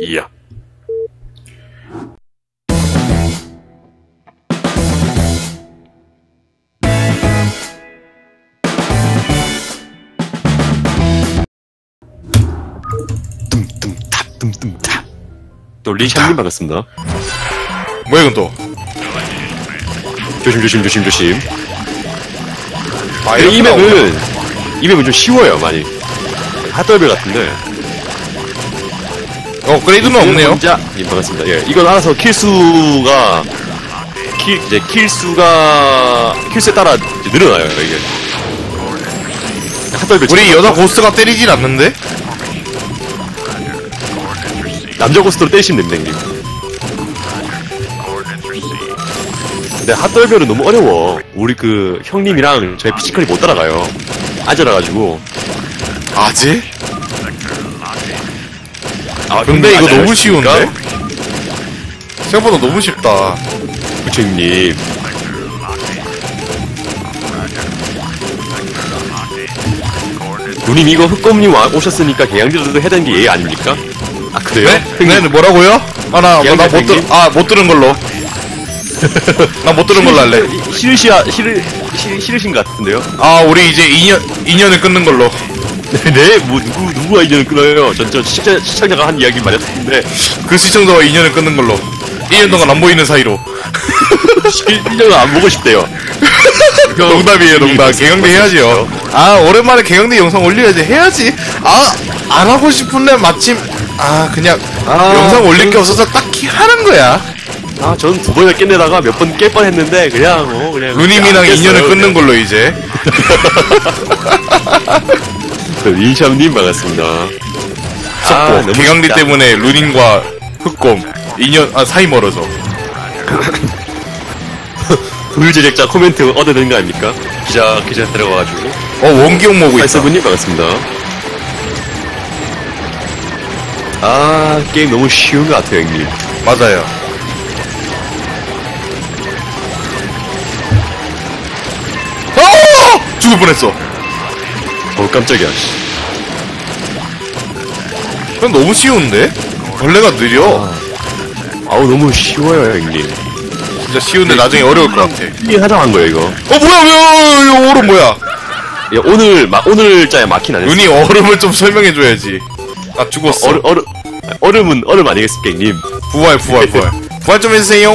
이야. tumtum탑 tumtum탑 또 리샤님 반갑습니다. 뭐야 이건 또? 조심 조심 조심 조심. 아이 나오구나. 맵은 이 맵은 좀 쉬워요 많이. 핫더벨 같은데. 어 그레이드는 없네요. 자, 님 반갑습니다. 예, 이건 알아서 킬 수가 킬 이제 킬 수가 킬수에 따라 이제 늘어나요 이게. 우리 여자 고스트가 때리진 않는데? 남자 고스트로 때리시면 됩니다 형님. 근데 핫덜별은 너무 어려워. 우리 그 형님이랑 저희 피지컬이 못 따라가요. 아저라가지고. 아지? 아, 근데 이거 너무? 쉬운데? 생각보다 너무 쉽다. 형님. 누님 이거 흑검님 와- 오셨으니까 개양지도 해야 되는 게 예의 아닙니까? 아 그래요? 네? 네 뭐라고요? 아나 양자 나못 들, 생긴? 아못 들은 걸로. 나 못 들은 걸로 할래. 싫으시야 싫으 싫- 싫으신 것 같은데요? 아 우리 이제 2년 2년을 끊는 걸로. 네, 뭐 누구 누구가 인연을 끊어요? 전 저 시청자 시청자가 한 이야기 말했는데 그 시청자와 2년을 끊는 걸로. 1년 동안 안 보이는 사이로. 인연을 안 보고 싶대요. 농담이에요 농담. 개강대 해야지요. 아 오랜만에 개강대 영상 올려야지 해야지. 아 안 하고 싶은데 마침 아 그냥 아, 영상 올릴 게 그- 없어서 딱히 하는 거야. 아, 전두 번을 깼내다가 몇 번 깰 뻔했는데 그냥 어 그냥 루님이랑 인연을 끊는. 걸로 이제. 그 인샴님 반갑습니다. 아, 속보. 개강리. 때문에 루닌과 흑곰 2년 아 사이 멀어져. 불 제작자 코멘트 얻어낸 거 아닙니까? 기자 기자 들어가가지고. 어 원기용 모고 있어. 파이서분님 반갑습니다. 아 게임 너무 쉬운 것 같아요 형님. 맞아요. 어! 죽을 뻔했어. 어 깜짝이야. 씨. 그건 너무 쉬운데? 벌레가 느려. 아우 너무 쉬워요 형님. 진짜 쉬운데 나중에 어려울 것 같아. 이게 하장한 거예요 이거. 어 뭐야 뭐야 이거 얼음 뭐야? 야, 오늘 마, 오늘자에 안 했어. 눈이 얼음을 좀 설명해줘야지. 나 죽었어. 얼음 얼음 얼음은 얼음 아니겠습니까 형님? 부활 부활 부활. 부활 좀 해주세요.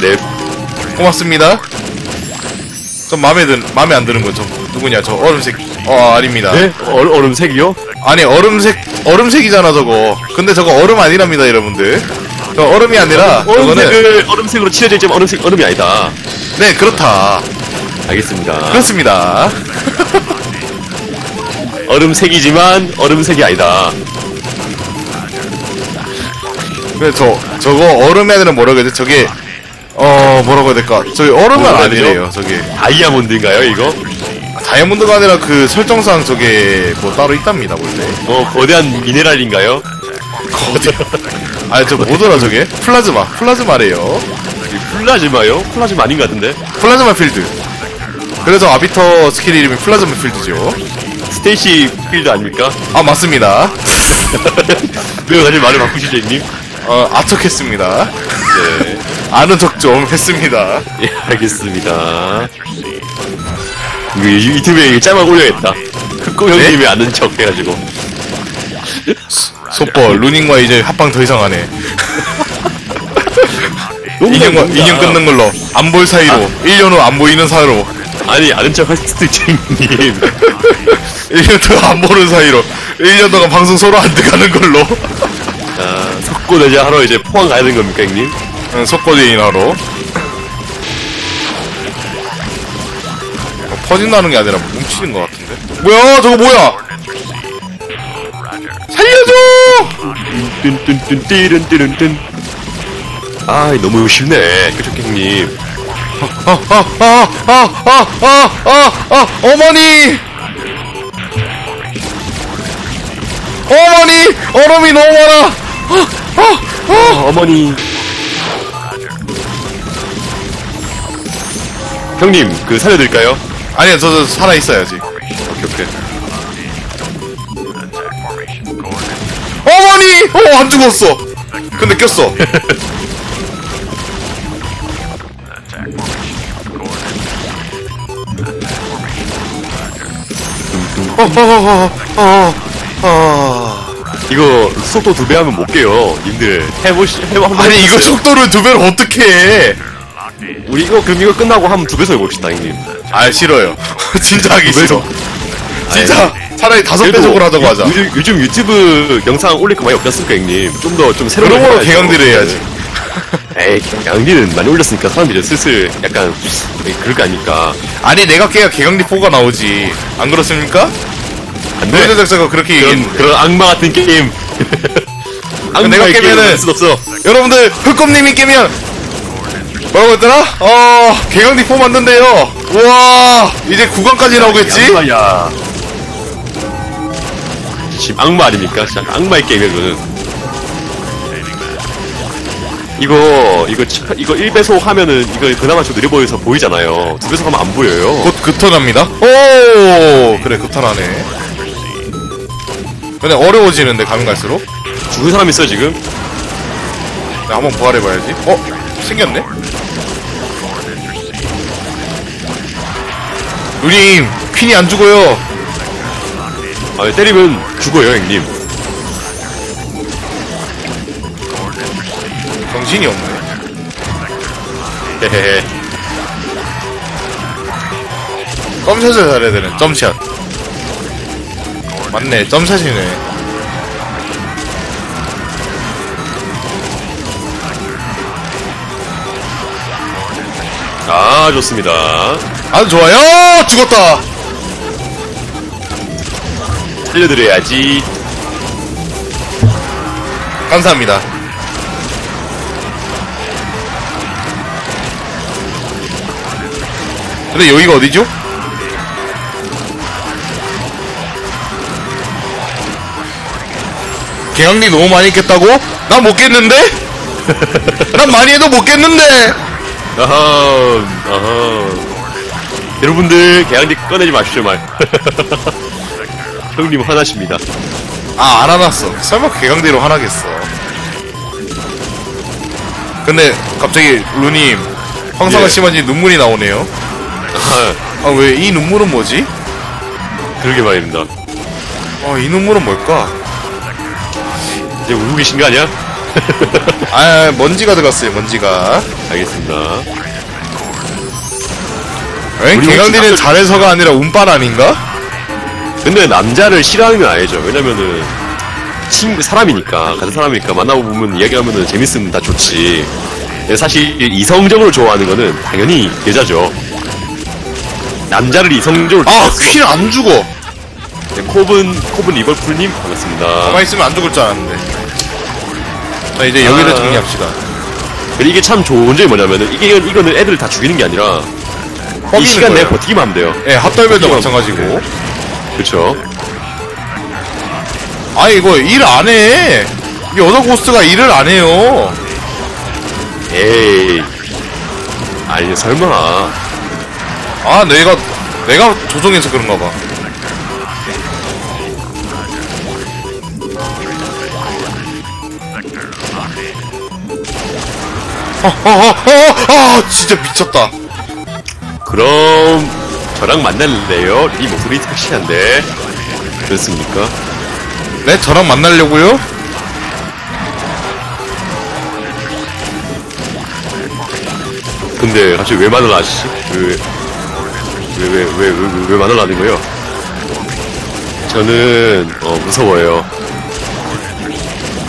네. 고맙습니다. 좀 마음에 든 마음에 안 드는 건저 누구냐 저 얼음색. 어 아닙니다. 네? 얼, 얼음색이요? 아니 얼음색 얼음색이잖아 저거. 근데 저거 얼음 아니랍니다 여러분들. 저 얼음이 아니라 저거는 얼음색을 얼음색으로 칠해지면 얼음색 얼음이 아니다. 네 그렇다. 알겠습니다. 그렇습니다. 얼음색이지만 얼음색이 아니다. 그래 저 저거 얼음 애들은 뭐라고 해야 돼? 저게 어 뭐라고 해야 될까? 저기 얼음은 아니래요. 저게 다이아몬드인가요 이거? 다이아몬드가 아니라 그 설정상 저게 뭐 따로 있답니다 원래. 어 거대한 미네랄인가요? 아니 저 뭐더라 저게? 플라즈마 플라즈마래요. 이 플라즈마요? 플라즈마 아닌 것 같은데? 플라즈마 필드. 그래서 아비터 스킬 이름이 플라즈마 필드죠. 스테이시 필드 아닙니까? 아 맞습니다. 왜 다시 말을 바꾸시죠 형님? 어 아척했습니다. 네. 아는 척 좀 했습니다. 예 알겠습니다. 이거 유- 유튜브에 이거 짤막 올려야겠다. 흑고 형님이 아는 척 해가지고. 속보 루닝과 이제 합방 더 이상 안 해. 인연과 인연 끊는 걸로 안 볼 사이로 1년 후 안 보이는 사이로 아니 아는 척 할 수도 있죠 형님. 1년 동안 안 보는 사이로 1년 동안 방송 서로 안 들어가는 걸로 아, 속고 내자 하러 이제 포항 가야 되는 겁니까 형님? 응, 속보제인 하러 어, 퍼진다는 게 아니라 뭉치는 것 같은데 뭐야 저거 뭐야 살려줘 뚠뚠뚠 아 너무 쉽네 그쵸 형님 아, 아아아아아아아 어머니 어머니 얼음이 너무 많아 어, 어머니 형님 그 살려드릴까요? 아니야 저, 저 살아있어야지 오케이 오케이 어머니! 어, 안 죽었어. 근데 꼈어. 어, 어, 어, 어, 어, 어. 이거 속도 두 배 하면 못 깨요. 님들 해보시 해봐 한번 아니, 이거. 속도를 두 배로 어떻게 해? 우리 이거 그럼 이거 끝나고 한두 배서 해봅시다 형님. 아, 싫어요. 진짜 하기 두 싫어. 진짜 차라리 다섯 그래도 배속으로 하자고 하자. 요즘, 요즘 유튜브 영상 올릴 거 많이 않습니까 형님? 좀 더 좀 새로운 그런 해야죠. 개강들을 해야지. 에이 개강디는 많이 올렸으니까 사람들이 슬슬 약간 그럴 거 아니까. 아니, 내가 깨야 개강리 4가 나오지. 안 그렇습니까? 안 노예 돼. 제작자가 그렇게 그런 얘기했는데. 그런 악마 같은 게임. 내가 악마의 깨면은- 없어. 여러분들 흑검님이 깨면 뭐라고 했더라? 어 개강디 4 만든대요 우와 이제 9강까지 나오겠지? 악마야. 지금 악마 아닙니까? 진짜 악마의 게임이야 그거는. 이거 이거 치- 이거 1배속 하면은 이거 그나마 좀 느려 보여서 보이잖아요. 두 배속 하면 안 보여요. 곧 급턴합니다 오 그래 급턴하네 근데 어려워지는데 가면 갈수록 죽은 사람 있어요 지금? 네, 한번 부활해봐야지 어? 생겼네? 누님 퀸이 안 죽어요 아 때리면 죽어요 형님. 정신이 없네 헤헤헤. 점샷을 잘해야 되네 점샷 맞네 점샷이네 아 좋습니다. 아주 좋아요 죽었다 살려드려야지. 감사합니다 근데 여기가 어디죠? 개강리 너무 많이 깼다고? 난 못 깼는데? 난 많이 해도 못 깼는데? 아하 아하. 여러분들 개항지 꺼내지 마십시오 말. 형님 화나십니다. 아, 안 화났어. 설마 개강대로 화나겠어. 근데 갑자기 루님 황사가 예. 심한지 눈물이 나오네요. 아, 아, 왜이 눈물은 뭐지? 그러게 말입니다. 어, 이 눈물은 뭘까? 이제 울고 계신 거 아니야? 아, 먼지가 들어갔어요, 먼지가. 알겠습니다. 개강대는 혹시 잘해서가 아니라 운빨 아닌가? 근데 남자를 싫어하는 건 아니죠. 왜냐면은 친구 사람이니까 같은 사람이니까 만나고 보면 이야기하면은 재밌으면 다 좋지. 근데 사실 이성적으로 좋아하는 거는 당연히 여자죠. 남자를 이성적으로 아, 퀸 안 죽어. 네, 콥은 콥은 리버풀님 반갑습니다. 가만히 있으면 안 죽을 줄 알았는데. 자, 이제 여기를 아. 정리합시다. 그리고 이게 참 좋은 점이 뭐냐면은 이게 이거는 애들을 다 죽이는 게 아니라 이 시간 내에. 버티기만 하면 돼요. 예, 버티기만 마찬가지고. 그렇죠. 아, 이거 일 안 해. 이 여자 고스트가 일을 안 해요. 에이. 아니 설마. 아, 내가, 내가 조종해서 그런가 봐. 아, 아, 아, 아, 아, 진짜 미쳤다. 그럼 저랑 만날래요? 이 목소리 섹시한데. 그렇습니까? 네, 저랑 만나려고요? 근데 갑자기 왜 만날 아시지? 왜, 왜, 왜, 왜, 왜, 왜 만날라는 거예요? 저는, 어, 무서워요.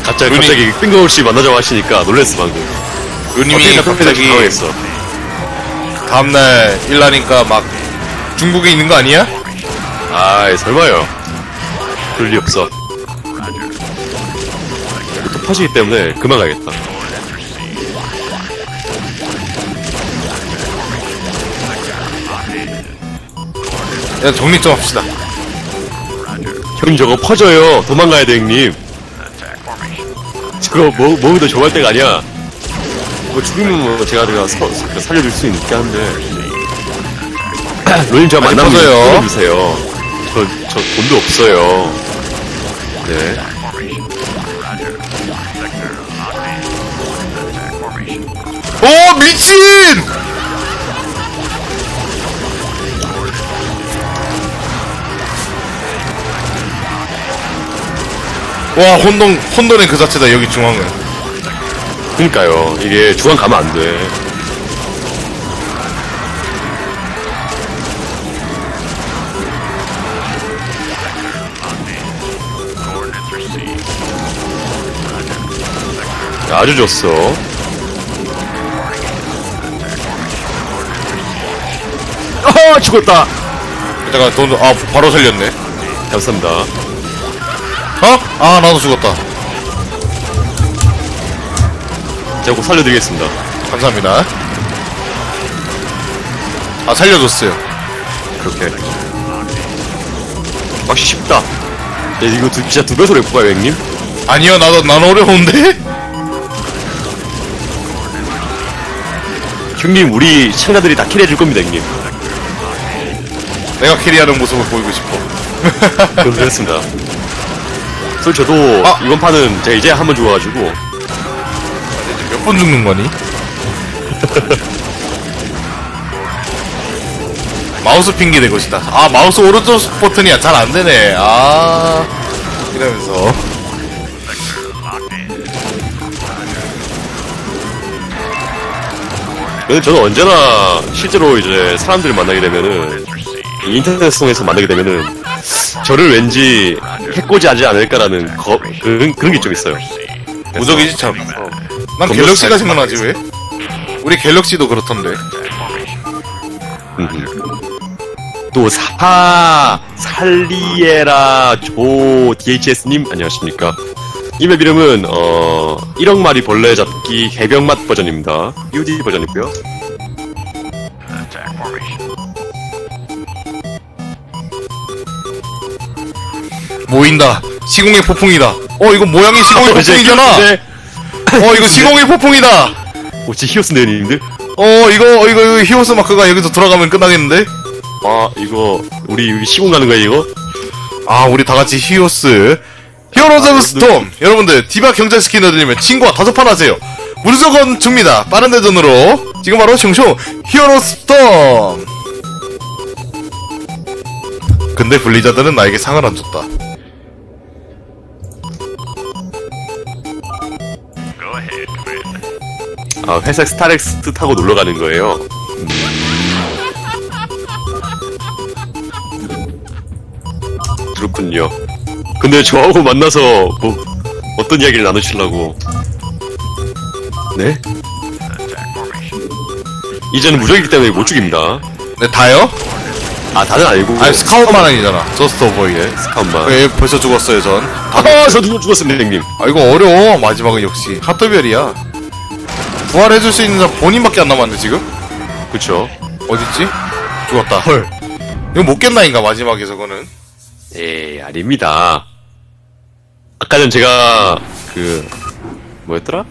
갑자기, 갑자기 뜬금없이 만나자고 하시니까 놀랬어, 방금. 누님이 갑자기 당황했어. 다음날 일 나니까 막 중국에 있는 거 아니야? 아이, 설마요. 그럴 리 없어. 또 퍼지기 때문에 그만 가야겠다. 야, 정리 좀 합시다. 형님 저거 퍼져요. 도망가야 돼, 형님. 저거 뭐, 먹어도 좋아할 때가 아니야. 뭐 죽으면 뭐 제가 제가 서, 서- 살려줄 수 있긴 한데. 로님 저 많이 만나면 주세요. 저, 저 돈도 없어요. 네. 오 미친! 와 혼돈 혼돈의 그 자체다 여기 중앙은 그니까요. 이게 중앙 가면 안 돼. 아주 좋소. 아 죽었다. 잠깐 돈 아 바로 살렸네 감사합니다. 어? 아 나도 죽었다 제가 꼭 살려드리겠습니다. 감사합니다 아 살려줬어요 그렇게. 확실히 쉽다. 네, 이거 두, 진짜 두 배속 래프가요, 형님? 아니요 나도 난 어려운데 형님, 우리 시청자들이 다 킬해줄 겁니다, 형님. 내가 캐리하는 모습을 보이고 싶어 그렇습니다. 솔 저도 아! 이번 판은 제가 이제 한 번 죽어가지고 몇 번 죽는 거니? 마우스 핑계 될 것이다. 아, 마우스 오른쪽 버튼이야. 잘 안 되네. 아, 이러면서. 근데 저는 언제나 실제로 이제 사람들을 만나게 되면은 이 인터넷 통해서 만나게 되면은 저를 왠지 해코지하지 않을까라는 거, 그런 그런 게 좀 있어요. 무적이지, 참. 난 갤럭시가 생각나지, 왜? 우리 갤럭시도 그렇던데. 또 사 살리에라 조 DHS님 안녕하십니까? 이 맵 이름은 어 1억 마리 벌레 잡기 해병맛 버전입니다. UD 버전이고요. 모인다. 시공의 폭풍이다. 어, 이거 모양이 시공의 어, 폭풍이잖아. 네. 어, 이거 시공의 폭풍이다. 혹시 히오스 네 님들? 어, 이거, 어, 이거, 이거 히오스 마크가 여기서 돌아가면 끝나겠는데? 아 이거 우리 시공 가는 거야 이거? 아, 우리 다 같이 히오스. 히어로즈 오브 스톰! 여러분들, 디바 경제 스킨 얻으려면 친구와 다섯 판 하세요. 무조건 줍니다. 빠른 대전으로. 지금 바로 슝슝 히어로 스톰! 근데 블리자드는 나에게 상을 안 줬다. 아 회색 스타렉스 타고 놀러 가는 거예요. 음. 그렇군요. 근데 저하고 만나서 뭐 어떤 이야기를 나누시려고? 네? 이제는 무적이기 때문에 못 죽입니다. 네, 다요? 아 다는 아니고 아니, 스카웃만 아니잖아. 저스트 오버이에. 스카운만. 예, 벌써 죽었어요, 전. 아, 저 누구 죽었습니다, 형님. 아, 이거 어려워. 마지막은 역시. 핫도별이야. 부활해줄 수 있는 사람 본인밖에 안 남았는데, 지금? 그쵸? 어딨지? 죽었다. 헐. 이거 못 깼나인가, 마지막에 저거는. 에이, 아닙니다. 아까 전 제가, 그, 뭐였더라?